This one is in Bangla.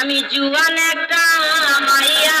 আমি জুয়ান একটা মাইয়া।